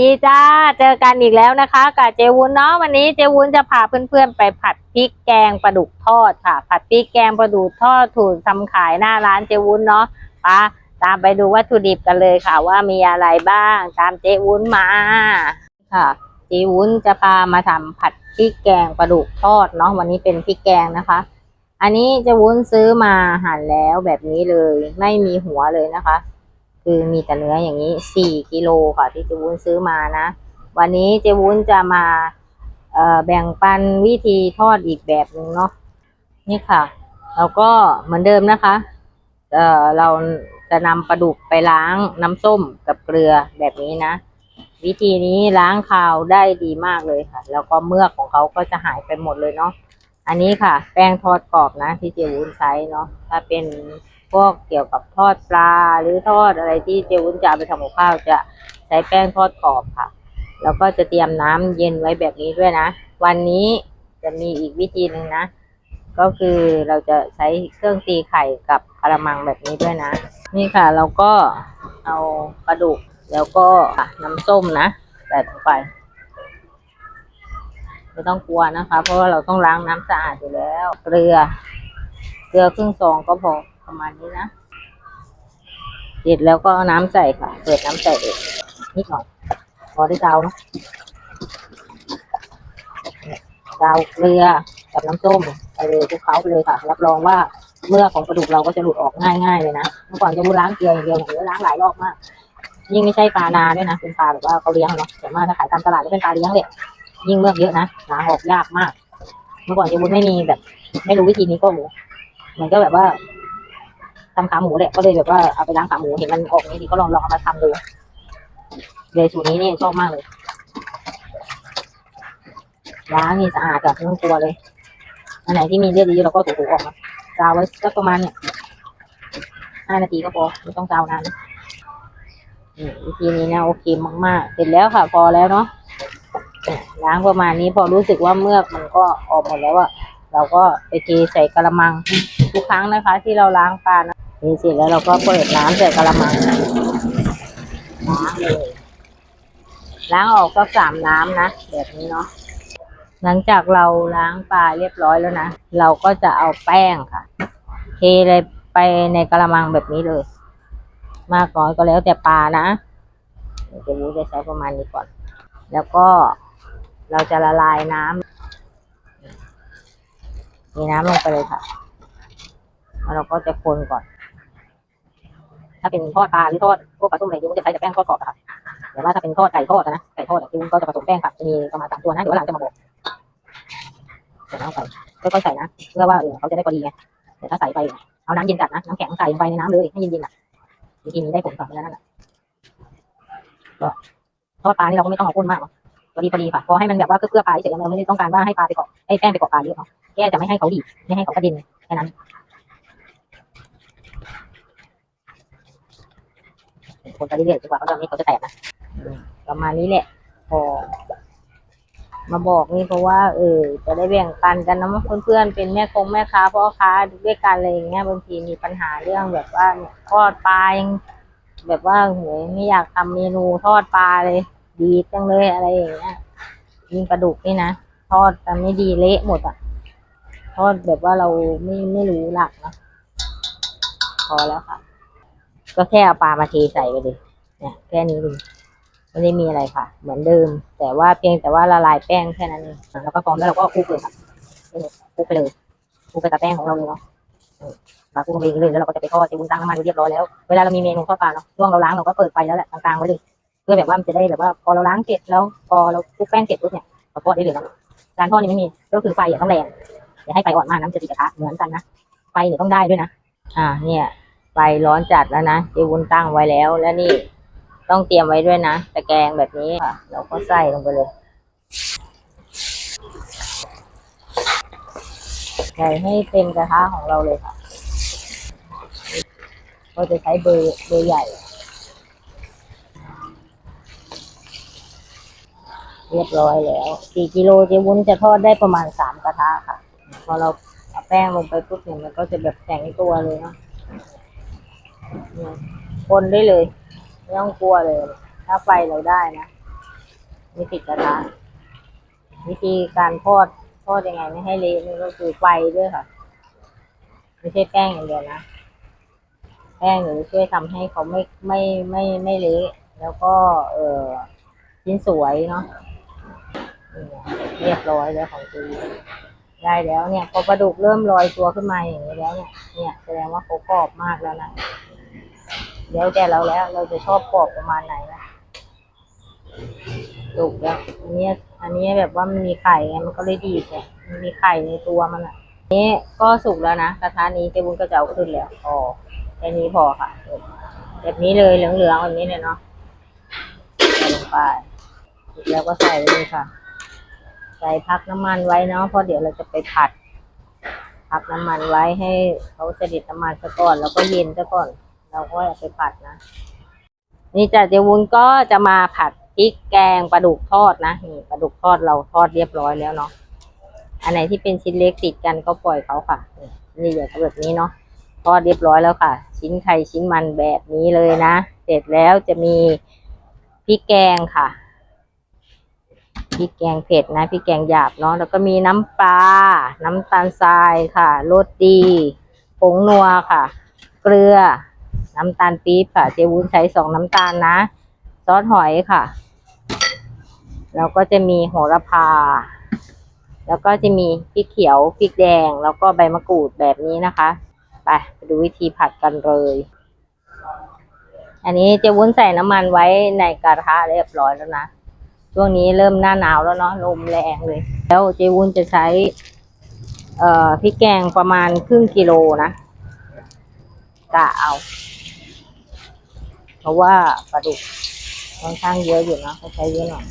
ดีจ้า เจอกันอีกแล้วนะคะกับเจวุ้นเนาะวันนี้เจวุ้นจะพาเพื่อนๆไปผัดพริกแกงปลาดุกทอดค่ะ ผัดพริกแกงปลาดุกทอดถูกทำขายหน้าร้านเจวุ้นเนาะปะตามไปดูวัตถุดิบกันเลยค่ะ ว่ามีอะไรบ้างตามเจวุ้นมาค่ะ เจวุ้นจะพามาทำผัดพริกแกงปลาดุกทอดเนาะวันนี้เป็นพริกแกงนะคะ อันนี้เจวุ้นซื้อมาหั่นแล้วแบบนี้เลย ไม่มีหัวเลยนะคะ คือมีแต่เนื้ออย่างนี้สี่กิโลค่ะที่เจวุ้นซื้อมานะ วันนี้เจวุ้นจะมาแบ่งปันวิธีทอดอีกแบบหนึ่งเนาะนี่ค่ะ แล้วก็เหมือนเดิมนะคะเเราจะนำปลาดุกไปล้างน้ำส้มกับเกลือแบบนี้นะ วิธีนี้ล้างคาวได้ดีมากเลยค่ะ แล้วก็เมือกของเขาก็จะหายไปหมดเลยเนาะอันนี้ค่ะ แป้งทอดกรอบนะที่เจวุ้นใช้เนาะถ้าเป็น พวกเกี่ยวกับทอดปลาหรือทอดอะไรที่เจวุ้นจะเอาไปทำกับข้าวจะใช้แป้งทอดกรอบค่ะ แล้วก็จะเตรียมน้ำเย็นไว้แบบนี้ด้วยนะ วันนี้จะมีอีกวิธีหนึ่งนะ ก็คือเราจะใช้เครื่องตีไข่กับกระมังแบบนี้ด้วยนะ นี่ค่ะเราก็เอาปลาดุกแล้วก็น้ำส้มนะใส่ลงไปไม่ต้องกลัวนะคะ เพราะว่าเราต้องล้างน้ำสะอาดอยู่แล้ว เกลือ เกลือครึ่งซองก็พอ ประมาณนี้นะเสร็จแล้วก็น้ำใส่ค่ะ เปิดน้ำใส่เองนิดหน่อยพอได้เกาเนาะเกาเกลือกับน้ำส้มไปเลยคลุกเคล้าไปเลยค่ะ รับรองว่าเมื่อของกระดูกเราก็จะหลุดออกง่ายๆเลยนะเมื่อก่อนจะมูล้างเกลืออย่างเดียวหรือล้างหลายรอบมากยิ่งไม่ใช่ปลานาด้วยนะเป็นปลาแบบว่าเขาเลี้ยงเนาะแต่มาถ้าขายตามตลาดก็เป็นปลาเลี้ยงเลยยิ่งเมือกเยอะนะล้างออกยากมาก เมื่อก่อนจะมุนไม่มีแบบ ไม่รู้วิธีนี้ก็หมูมันก็แบบว่า ทำขาหมูแหละก็เลยแบบว่าเอาไปล้างขาหมูเห็นมันออกนี่ดีก็ลองลองเอามาทำดูเลยสูตรนี้นี่ชอบมากเลยล้างนี่สะอาดแบบไม่ต้องกลัวเลยอันไหนที่มีเลือดเยอะเราก็ถูๆออกมาจาวไว้สักประมาณเนี่ยห้านาทีก็พอไม่ต้องจาวนานนี่วิธีนี้นะโอเคมากๆ เสร็จแล้วค่ะพอแล้วเนาะล้างประมาณนี้พอรู้สึกว่าเมือกมันก็ออกหมดแล้วอะเราก็ไปเทใส่กระมังทุกครั้งนะคะ ที่เราล้างปลานะ เทเสร็จแล้วเราก็เปิดน้ำใส่กระมังล้างเลยล้างออกก็สามน้ำนะแบบนี้เนาะหลังจากเราล้างปลาเรียบร้อยแล้วนะ เราก็จะเอาแป้งค่ะ เทเลยไปในกระมังแบบนี้เลย มากน้อยก็แล้วแต่ปลานะจะรู้จะใช้ประมาณนี้ก่อน แล้วก็เราจะละลายน้ำมีน้ำลงไปเลยค่ะแล้วเราก็จะคนก่อน ถ้าเป็นทอดปลาหรือทอดพวกปลาส้มอะไรที่มันจะใช้แต่แป้งทอดกรอบอะค่ะแต่ว่าถ้าเป็นทอดไก่ทอดนะไก่ทอดอะที่ก็จะผสมแป้งค่ะจะมีประมาณสามตัวนะเดี๋ยวหลังจะมาบอกเดี๋ยวเอาใส่ค่อยๆใส่นะเพื่อว่าเออเขาจะได้พอดีไงแต่ถ้าใส่ไปเอาน้ำเย็นจัดนะน้ำแข็งใส่ลงไปในน้ำเลยให้เย็นๆอะวิธีนี้ได้ผลก่อนแล้วนั่นแหละก็ทอดปลานี่เราก็ไม่ต้องเอาข้นมากหรอกพอดีพอดีค่ะพอให้มันแบบว่าเคลือปลาเฉยๆเราไม่ได้ต้องการว่าให้ปลาไปเกาะให้แป้งไปเกาะปลาเยอะเนาะแค่จะไม่ให้เขาดีไม่ให้เขากระเด็นแค่นั้น คนไปเรื่อยๆจนกว่าเขาจะไม่เขาจะแตกนะประมาณนี้แหละพอมาบอกนี่เพราะว่าเออจะได้แบ่งปันกันนะเพื่อนๆเป็นแม่คงแม่ค้าพ่อค้าด้วยกันอะไรอย่างเงี้ยบางทีมีปัญหาเรื่องแบบว่าเนี่ยทอดปลายังแบบว่าโหยไม่อยากทำเมนูทอดปลาเลย ดีจังเลยอะไรอย่างเงี้ยยิงปลาดุกนี่นะทอดแต่ไม่ดีเละหมดอะทอดแบบว่าเราไม่ไม่รู้หลักนะพอแล้วค่ะ ก็แค่เอาปลามาเทใส่ไปเลยเนี่ยแค่นี้เลยไม่ได้มีอะไรค่ะ เหมือนเดิม แต่ว่าเพียงแต่ว่าละลายแป้งแค่นั้นเองแล้วก็ฟองแล้วเราก็คลุกเลยค่ะคลุกไปเลยคลุกไปกับแป้งของเราเลยเนาะปลาคลุกไปเลยแล้วเราก็จะไปทอดจะวุ้นตั้งน้ำมันเรียบร้อยแล้วเวลาเรามีเมนูทอดปลาเนาะช่วงเราล้างเราก็เปิดไฟแล้วแหละกลางๆไว้เลยเพื่อแบบว่ามันจะได้แบบว่าพอเราล้างเสร็จแล้วพอเราคลุกแป้งเสร็จปุ๊บเนี่ยเราทอดได้เลยเนาะการทอดนี่ไม่มีก็คือไฟอย่าต้องแรงอย่าให้ไฟอ่อนมากน้ำจะติดกระทะเหมือนกันนะไฟเนี่ยต้องได้ด้วยนะอ่าเนี่ย ไฟร้อนจัดแล้วนะเจวุ้นตั้งไว้แล้ว แล้วนี่ต้องเตรียมไว้ด้วยนะตะแกรงแบบนี้ค่ะ เราก็ใส่ลงไปเลยใส่ให้เต็มกระทะของเราเลยค่ะ เราจะใช้เบอร์เบอร์ใหญ่ เรียบร้อยแล้วสี่กิโลเจวุ้นจะทอดได้ประมาณสามกระทะค่ะ พอเราเอาแป้งลงไปปุ๊บเนี่ยมันก็จะแบบแข็งตัวเลยเนาะ คนได้เลย ไม่ต้องกลัวเลย ถ้าไฟเราได้นะม่ติดกระทะวิธีการทอดทอดยังไงไม่ให้เละนี่ก็คือไฟด้วยค่ะ ไม่ใช่แป้งอย่างเดียวนะแป้งเดี๋ยวจะช่วยทำให้เขาไม่ไม่ไม่ไม่เละแล้วก็ เออชิ้นสวยเนาะเรียบร้อยแล้วของจีได้แล้วเนี่ยพอปลาดุกเริ่มลอยตัวขึ้นมาอย่างนี้แล้วเนี่ยเนี่ยแสดงว่าเขากรอบมากแล้วนะ เดี๋ยวแต่เราแล้ว เราจะชอบกรอบประมาณไหนนะสุกแล้วอันนี้อันนี้แบบว่ามันมีไข่ไงมันก็เลยดีดเนี่ยมันมีไข่ในตัวมันอะนี้ก็สุกแล้วนะกระทะนี้เจวุ้นก็จะเอาขึ้นแล้วพอแค่นี้พอค่ะ แบบนี้เลยเหลืองๆแบบนี้เลยเนาะใส่ลงไปแล้วก็ใส่เลยค่ะ ใส่พักน้ำมันไว้เนาะเพราะเดี๋ยวเราจะไปผัด พักน้ำมันไว้ให้เขาเสด็จน้ำมันซะก่อน แล้วก็เย็นซะก่อน เราก็เอาไปผัดนะ นี่จ้ะเจวุ้นก็จะมาผัดพริกแกงปลาดุกทอดนะนี่ปลาดุกทอดเราทอดเรียบร้อยแล้วเนาะอันไหนที่เป็นชิ้นเล็กติดกันก็ปล่อยเขาค่ะ นี่อย่างแบบนี้เนาะทอดเรียบร้อยแล้วค่ะ ชิ้นไข่ชิ้นมันแบบนี้เลยนะ เสร็จแล้วจะมีพริกแกงค่ะพริกแกงเผ็ดนะพริกแกงหยาบเนาะแล้วก็มีน้ำปลาน้ำตาลทรายค่ะรสดีผงนัวค่ะ เกลือ น้ำตาลปี๊บค่ะ เจวุ้นใช้สองน้ำตาลนะ ซอสหอยค่ะ แล้วก็จะมีโหระพา แล้วก็จะมีพริกเขียวพริกแดง แล้วก็ใบมะกรูดแบบนี้นะคะ ไปไปดูวิธีผัดกันเลย อันนี้เจะวุ้นใส่น้ำมันไว้ในกระทะเรียบร้อยแล้วนะ ช่วงนี้เริ่มหน้าหนาวแล้วเนาะลมแรงเลย แล้วเจวุ้นจะใช้เอ่อพริกแกงประมาณครึ่งกิโลนะกะเอา เพราะว่าปลาดุกค่อนข้างเยอะอยู่นะก็ใช้เยอะหน่อย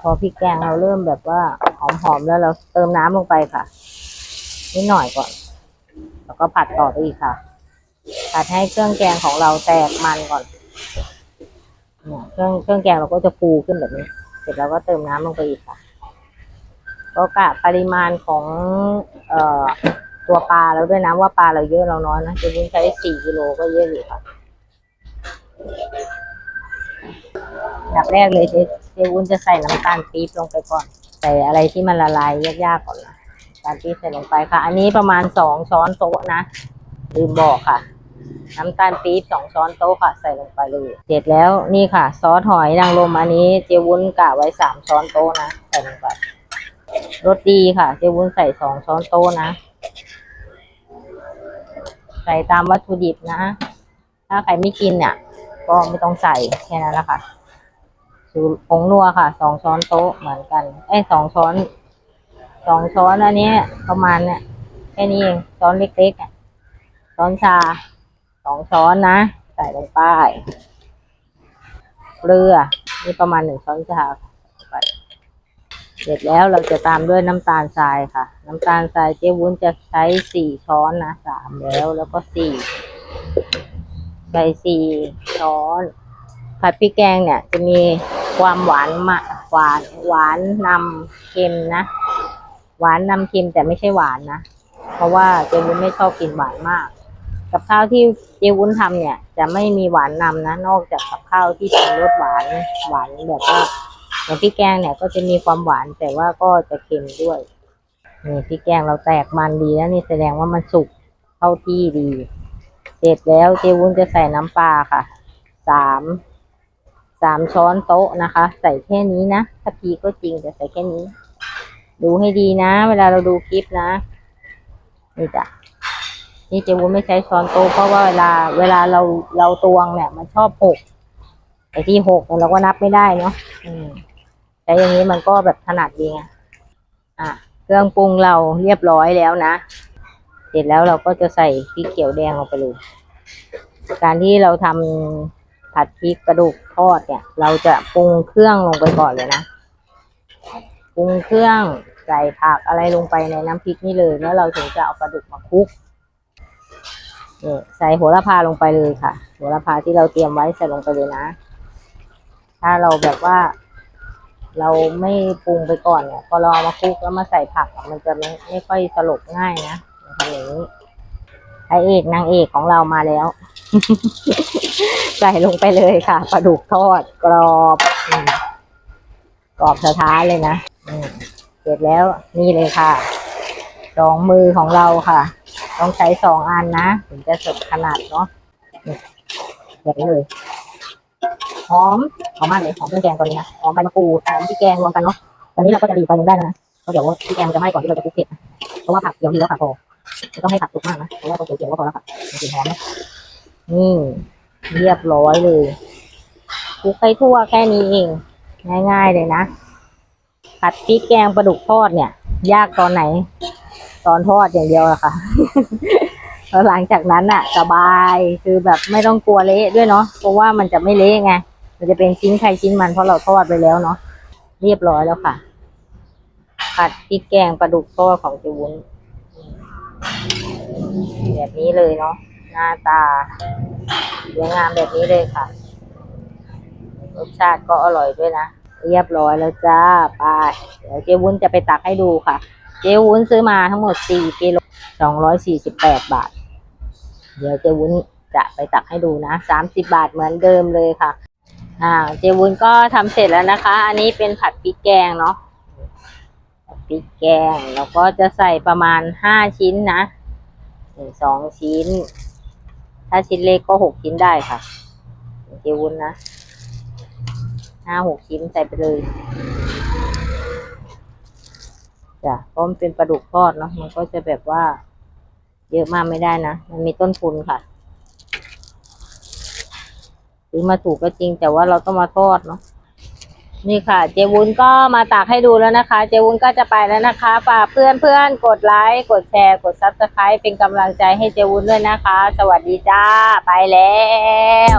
พอพริกแกงเราเริ่มแบบว่าหอมๆแล้วเราเติมน้ำลงไปค่ะนิดหน่อยก่อน แล้วก็ผัดต่อไปอีกค่ะ ผัดให้เครื่องแกงของเราแตกมันก่อนเนี่ยเครื่องเครื่องแกงเราก็จะฟูขึ้นแบบนี้ เสร็จแล้วก็เติมน้ำลงไปอีกค่ะ ก็กะปริมาณของเอ่อตัวปลาแล้วด้วยนะว่าปลาเราเยอะเราน้อยนะจะวุ้นใช้สี่กิโลก็เยอะอยู่ค่ะ ดับแรกเลยเจเจวุ้นจะใส่น้ำตาลปี๊บลงไปก่อน ใส่อะไรที่มันละลายยากๆก่อนนะน้ำตาลปี๊บใส่ลงไปค่ะ อันนี้ประมาณสองช้อนโต๊ะนะลืมบอกค่ะ น้ำตาลปี๊บสองช้อนโต๊ะค่ะ ใส่ลงไปเลยเสร็จแล้วนี่ค่ะ ซอสหอยนางรมอันนี้เจวุ้นกะไว้สามช้อนโต๊ะนะใส่ลงไปรสดีค่ะ เจวุ้นใส่สองช้อนโต๊ะนะ ใส่ตามวัตถุดิบนะ ถ้าใครไม่กินเนี่ย ก็ไม่ต้องใส่แค่นั้นแหละค่ะสูตรผงนัวค่ะสองช้อนโต๊ะเหมือนกันเอ้สองช้อนสองช้อนอันนี้ประมาณเนี่ยแค่นี้เองช้อนเล็กๆอะช้อนชาสองช้อนนะใส่ลงไปเกลือนี่ประมาณหนึ่งช้อนชาไปเสร็จแล้วเราจะตามด้วยน้ำตาลทรายค่ะ น้ำตาลทรายเจ๊วุ้นจะใช้สี่ช้อนนะสามแล้วแล้วก็สี่ ใส่สี่ช้อนผัดพริกแกงเนี่ย จะมีความหวานมาหวานหวานนำเค็มนะ หวานนำเค็มแต่ไม่ใช่หวานนะ เพราะว่าเจวุ้นไม่ชอบกินหวานมาก กับข้าวที่เจวุ้นทำเนี่ย จะไม่มีหวานนำนะ นอกจากกับข้าวที่เป็นรสหวานหวานแบบว่าอย่างพริกแกงเนี่ยก็จะมีความหวานแต่ว่าก็จะเค็มด้วยนี่พริกแกงเราแตกมันดีแล้วนี่แสดงว่ามันสุกเข้าที่ดี เสร็จแล้วเจวุ้นจะใส่น้ำปลาค่ะ สาม สามช้อนโต๊ะนะคะ ใส่แค่นี้นะ ถ้าพีก็จริงแต่ใส่แค่นี้ ดูให้ดีนะ เวลาเราดูคลิปนะ นี่จ้ะ นี่เจวุ้นไม่ใช้ช้อนโต๊ะเพราะว่าเวลา เวลาเรา เราตวงเนี่ย มันชอบหกไอ้ที่หกเนี่ยเราก็นับไม่ได้เนาะอืมแต่อย่างนี้มันก็แบบถนัดดีไงอะ เครื่องปรุงเราเรียบร้อยแล้วนะ เสร็จแล้วเราก็จะใส่พริกเขียวแดงลงไปเลย การที่เราทำผัดพริกกระดูกทอดเนี่ย เราจะปรุงเครื่องลงไปก่อนเลยนะปรุงเครื่องใส่ผักอะไรลงไปในน้ำพริกนี่เลยแล้วเราถึงจะเอาปลาดุกมาคลุกนี่ใส่โหระพาลงไปเลยค่ะ โหระพาที่เราเตรียมไว้ใส่ลงไปเลยนะ ถ้าเราแบบว่า เราไม่ปรุงไปก่อนเนี่ยพอเราเอามาคลุกแล้วมาใส่ผักมันจะไม่ไม่ค่อยสลบง่ายนะ อย่างนี้พระเอกนางเอกของเรามาแล้ว ใส่ลงไปเลยค่ะปลาดุกทอดกรอบกรอบสะท้านเลยนะเสร็จแล้วนี่เลยค่ะสองมือของเราค่ะ ต้องใช้สองอันนะถึงจะสดขนาดเนาะนี่แบบนี้เลยหอมหอมมากเลยหอมเครื่องแกงตัวนี้นะหอมใบมะกรูดหอมพริกแกงรวมกันเนาะตอนนี้เราก็จะดีไฟลงได้นะเพราะเดี๋ยวพริกแกงจะไหม้ก่อนที่เราจะคลุกเสร็จเพราะว่าผักเดี๋ยวดีแล้วค่ะพอ ไม่ต้องให้ผักสุกมากนะเพราะว่าตัวเขียวๆก็พอแล้วค่ะมันกลิ่นหอมนะนี่เรียบร้อยเลยคลุกให้ทั่วแค่นี้เอง ง่าย ๆ เลยนะผัดพริกแกงปลาดุกทอดเนี่ย ยากตอนไหน ตอนทอดอย่างเดียวอะค่ะแล้วหลังจากนั้นอะสบายคือแบบไม่ต้องกลัวเละด้วยเนาะเพราะว่ามันจะไม่เละไงมันจะเป็นชิ้นใครชิ้นมันเพราะเราทอดไปแล้วเนาะเรียบร้อยแล้วค่ะผัดพริกแกงปลาดุกทอดของเจวุ้น แบบนี้เลยเนาะหน้าตาสวยงามแบบนี้เลยค่ะ รสชาติก็อร่อยด้วยนะ เรียบร้อยแล้วจ้าไปเดี๋ยวเจ๊วุ้นจะไปตักให้ดูค่ะ เจ๊วุ้นซื้อมาทั้งหมดสี่กิโลสองร้อยสี่สิบาท เดี๋ยวเจ๊วุ้นจะไปตักให้ดูนะสามสิบาทเหมือนเดิมเลยค่ะอ่าเจวุ้นก็ทำเสร็จแล้วนะคะ อันนี้เป็นผัดพริกแกงเนาะ ริกแกง แล้วก็จะใส่ประมาณห้าชิ้นนะหนึ่งสองชิ้น ถ้าชิ้นเล็กก็หกชิ้นได้ค่ะเจวุ้นนะห้าหกชิ้นใส่ไปเลยจ้ะเพราะมันเป็นปลาดุกทอดเนาะมันก็จะแบบว่า เยอะมากไม่ได้นะ มันมีต้นทุนค่ะซื้อมาถูกก็จริงแต่ว่าเราต้องมาทอดเนาะ นี่ค่ะ เจวุ้นก็มาตากให้ดูแล้วนะคะ เจวุ้นก็จะไปแล้วนะคะ ฝากเพื่อนเพื่อนๆกดไลค์ กดแชร์ กดซับสไครป์เป็นกำลังใจให้เจวุ้นด้วยนะคะ สวัสดีจ้า ไปแล้ว